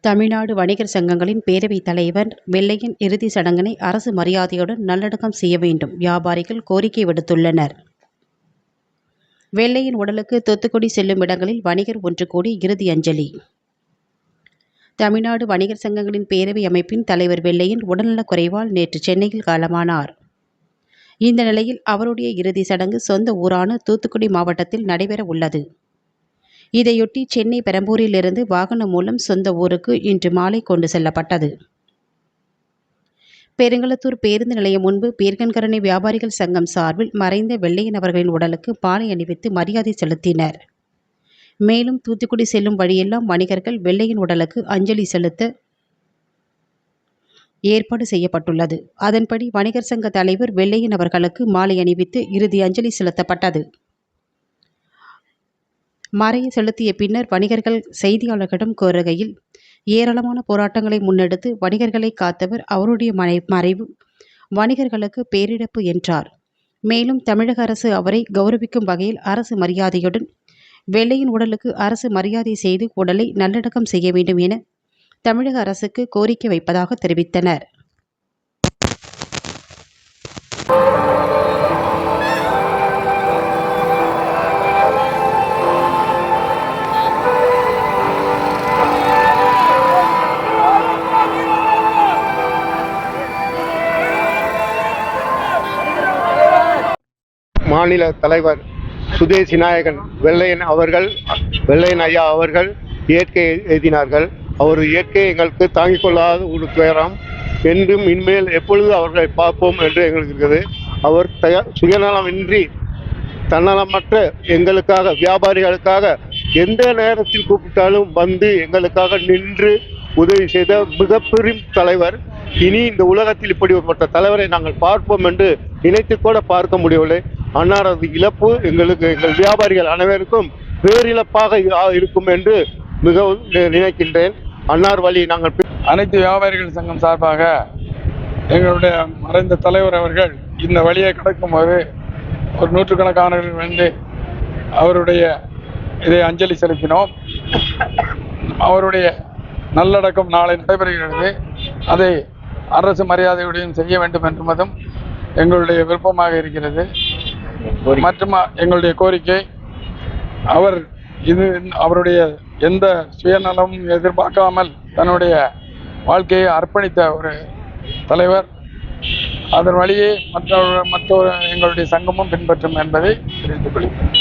தமிழ்நாடு வணிகர் சங்கங்களின் பேரவைத் தலைவர் வெள்ளையின் இறுதி சடங்கினை அரசு மரியாதையுடன் நல்லடக்கம் செய்ய வேண்டும். வியாபாரிகள் கோரிக்கை விடுத்துள்ளனர். வெள்ளையின் உடலுக்கு தூத்துக்குடி செல்லும் இடங்களில் வணிகர் ஒன்று கூடி இறுதி அஞ்சலி. தமிழ்நாடு வணிகர் சங்கங்களின் பேரவை அமைப்பின் தலைவர் வெள்ளையின் உடல்நலக் குறைவால் நேற்று சென்னையில் காலமானார். இந்த நிலையில் அவருடைய இறுதி சடங்கு சொந்த ஊரான தூத்துக்குடி மாவட்டத்தில் நடைபெற உள்ளது. இதையொட்டி சென்னை பெரம்பூரிலிருந்து வாகனம் மூலம் சொந்த ஊருக்கு இன்று மாலை கொண்டு செல்லப்பட்டது. பெருங்களத்தூர் பேருந்து நிலையம் முன்பு பீர்க்கன்கரணை வியாபாரிகள் சங்கம் சார்பில் மறைந்த வெள்ளையன் அவர்களின் உடலுக்கு பாலை அணிவித்து மரியாதை செலுத்தினர். மேலும் தூத்துக்குடி செல்லும் வழியெல்லாம் வணிகர்கள் வெள்ளையின் உடலுக்கு அஞ்சலி செலுத்த ஏற்பாடு செய்யப்பட்டுள்ளது. அதன்படி வணிகர் சங்க தலைவர் வெள்ளையன் அவர்களுக்கு மாலை அணிவித்து இறுதி அஞ்சலி செலுத்தப்பட்டது. மறைய செலுத்திய பின்னர் வணிகர்கள் செய்தியாளர்களிடம் கோருகையில் ஏராளமான போராட்டங்களை முன்னெடுத்து வணிகர்களை காத்தவர் அவருடைய மறை மறைவு வணிகர்களுக்கு பேரிழப்பு என்றார். மேலும் தமிழக அரசு அவரை கௌரவிக்கும் வகையில் அரசு மரியாதையுடன் வெள்ளையின் உடலுக்கு அரசு மரியாதை செய்து உடலை நல்லடக்கம் செய்ய வேண்டும் என தமிழக அரசுக்கு கோரிக்கை வைப்பதாக தெரிவித்தனர். மாநில தலைவர் சுதேசி நாயகன் வெள்ளையன் அவர்கள் வெள்ளையன் ஐயா அவர்கள் இயற்கை எழுதினார்கள். அவர் இயற்கை எங்களுக்கு தாங்கிக் கொள்ளாத ஒரு துயரம். என்றும் இனிமேல் எப்பொழுது அவர்களை பார்ப்போம் என்று எங்களுக்கு இருக்குது. அவர் தய சுயநலமின்றி தன்னலமற்ற எங்களுக்காக வியாபாரிகளுக்காக எந்த நேரத்தில் கூப்பிட்டாலும் வந்து எங்களுக்காக நின்று உதவி செய்த மிகப்பெரும் தலைவர். இனி இந்த உலகத்தில் இப்படிப்பட்ட தலைவரை நாங்கள் பார்ப்போம் என்று நினைத்து கூட பார்க்க முடியவில்லை. அன்னாரது இழப்பு எங்களுக்கு எங்கள் வியாபாரிகள் அனைவருக்கும் பேரிழப்பாக இருக்கும் என்று மிகவும் நினைக்கின்றேன். அன்னார் வழி நாங்கள் அனைத்து வியாபாரிகள் சங்கம் சார்பாக எங்களுடைய மறைந்த தலைவர் அவர்கள் இந்த வழியை கடக்கும்போது ஒரு நூற்றுக்கணக்கானவர்கள் வந்து அவருடைய இதை அஞ்சலி செலுத்தினோம். அவருடைய நல்லடக்கம் நாளை நடைபெறுகிறது. அதை அரசு மரியாதையுடன் செய்ய வேண்டும் என்பதும் எங்களுடைய விருப்பமாக இருக்கிறது. மற்றும் எங்களுடைய கோரிக்கை அவர் இது அவருடைய எந்த சுயநலமும் எதிர்பார்க்காமல் தன்னுடைய வாழ்க்கையை அர்ப்பணித்த ஒரு தலைவர். அதன் வழியே மற்ற மற்றொரு எங்களுடைய சங்கமும் பின்பற்றும் என்பதை தெரிவித்துக் கொள்கிறேன்.